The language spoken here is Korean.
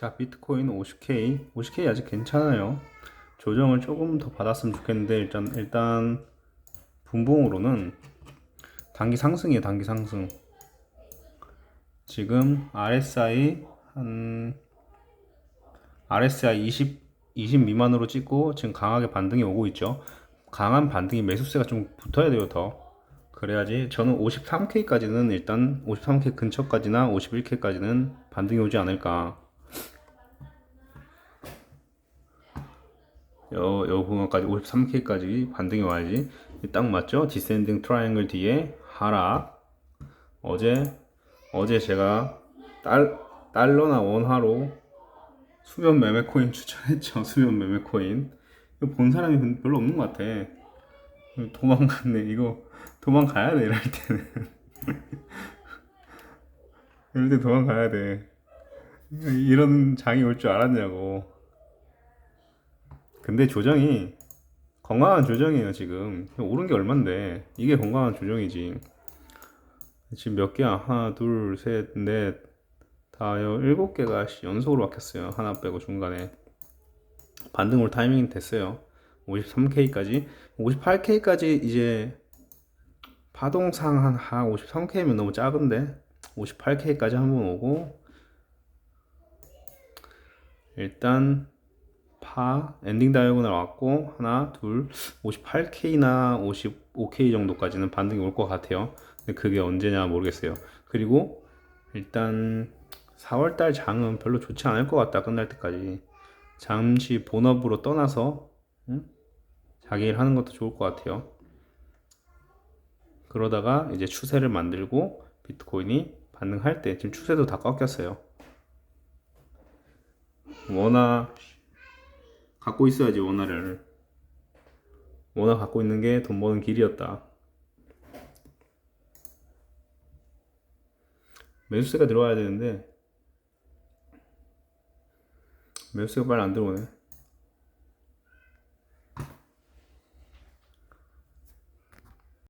자, 비트코인 50K. 50K 아직 괜찮아요. 조정을 조금 더 받았으면 좋겠는데 일단 일단 분봉으로는 단기 상승이에요. 단기 상승. 지금 RSI 한 RSI 20 20 미만으로 찍고 지금 강하게 반등이 오고 있죠. 강한 반등이 매수세가 좀 붙어야 돼요, 더. 그래야지 저는 53K까지는 일단 53K 근처까지나 51K까지는 반등이 오지 않을까. 여, 여 부분까지 53K까지 반등이 와야지. 딱 맞죠? 디센딩 트라이앵글 뒤에 하락 어제 어제 제가 달, 달러나 원화로 수면 매매 코인 추천했죠. 수면 매매 코인. 이거 본 사람이 별로 없는 것 같아. 도망갔네. 이거 도망가야 돼 이럴 때는. 이럴 때 도망가야 돼. 이런 장이 올 줄 알았냐고 근데 조정이 건강한 조정이에요 지금. 오른 게 얼만데? 이게 건강한 조정이지. 지금 몇 개야? 하나 둘셋넷 다여 일곱 개가 연속으로 박혔어요. 하나 빼고 중간에. 반등 올 타이밍이 됐어요. 53K까지? 58K까지 이제 파동상 한, 한 53K면 너무 작은데? 58K까지 한번 오고 일단 파 엔딩 다이어고널 왔고 하나 둘 58K나 55K 정도까지는 반등이 올 것 같아요. 근데 그게 언제냐 모르겠어요. 그리고 일단 4월달 장은 별로 좋지 않을 것 같다 끝날 때까지. 잠시 본업으로 떠나서 응? 자기 일 하는 것도 좋을 것 같아요. 그러다가 이제 추세를 만들고 비트코인이 반등할 때 지금 추세도 다 꺾였어요. 원화 갖고 있어야지 원화를. 원화 갖고 있는 게 돈 버는 길이었다. 매수세가 들어와야 되는데 매수세가 빨리 안 들어오네